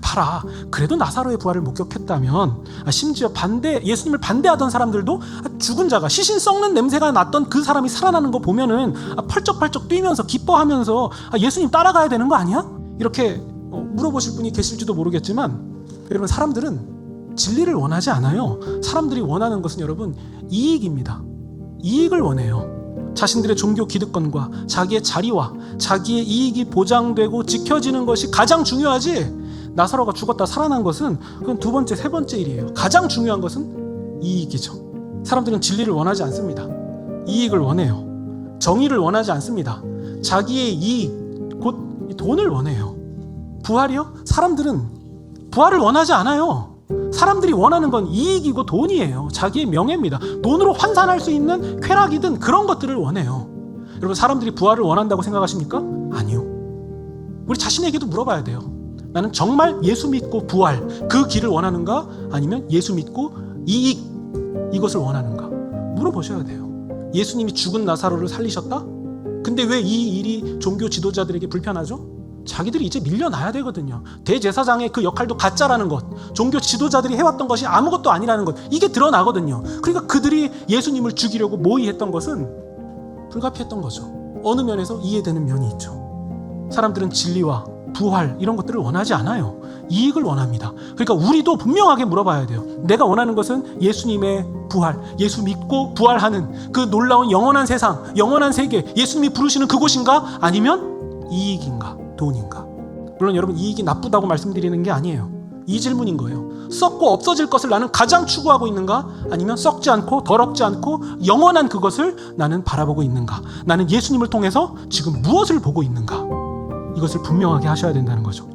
봐라. 그래도 나사로의 부활을 목격했다면 아, 심지어 반대 예수님을 반대하던 사람들도 아, 죽은 자가 시신 썩는 냄새가 났던 그 사람이 살아나는 거 보면은 아, 펄쩍펄쩍 뛰면서 기뻐하면서 아, 예수님 따라가야 되는 거 아니야? 이렇게 어, 물어보실 분이 계실지도 모르겠지만 여러분 사람들은 진리를 원하지 않아요. 사람들이 원하는 것은 여러분 이익입니다. 이익을 원해요. 자신들의 종교 기득권과 자기의 자리와 자기의 이익이 보장되고 지켜지는 것이 가장 중요하지. 나사로가 죽었다 살아난 것은 그건 두 번째, 세 번째 일이에요. 가장 중요한 것은 이익이죠. 사람들은 진리를 원하지 않습니다. 이익을 원해요. 정의를 원하지 않습니다. 자기의 이익, 곧 돈을 원해요. 부활이요? 사람들은 부활을 원하지 않아요. 사람들이 원하는 건 이익이고 돈이에요. 자기의 명예입니다. 돈으로 환산할 수 있는 쾌락이든 그런 것들을 원해요. 여러분, 사람들이 부활을 원한다고 생각하십니까? 아니요. 우리 자신에게도 물어봐야 돼요. 나는 정말 예수 믿고 부활, 그 길을 원하는가? 아니면 예수 믿고 이익, 이것을 원하는가? 물어보셔야 돼요. 예수님이 죽은 나사로를 살리셨다? 근데 왜 이 일이 종교 지도자들에게 불편하죠? 자기들이 이제 밀려나야 되거든요. 대제사장의 그 역할도 가짜라는 것, 종교 지도자들이 해왔던 것이 아무것도 아니라는 것, 이게 드러나거든요. 그러니까 그들이 예수님을 죽이려고 모의했던 것은 불가피했던 거죠. 어느 면에서 이해되는 면이 있죠. 사람들은 진리와 부활 이런 것들을 원하지 않아요. 이익을 원합니다. 그러니까 우리도 분명하게 물어봐야 돼요. 내가 원하는 것은 예수님의 부활, 예수 믿고 부활하는 그 놀라운 영원한 세상, 영원한 세계, 예수님이 부르시는 그곳인가? 아니면 이익인가? 돈인가? 물론 여러분 이익이 나쁘다고 말씀드리는 게 아니에요. 이 질문인 거예요. 썩고 없어질 것을 나는 가장 추구하고 있는가? 아니면 썩지 않고 더럽지 않고 영원한 그것을 나는 바라보고 있는가? 나는 예수님을 통해서 지금 무엇을 보고 있는가? 이것을 분명하게 하셔야 된다는 거죠.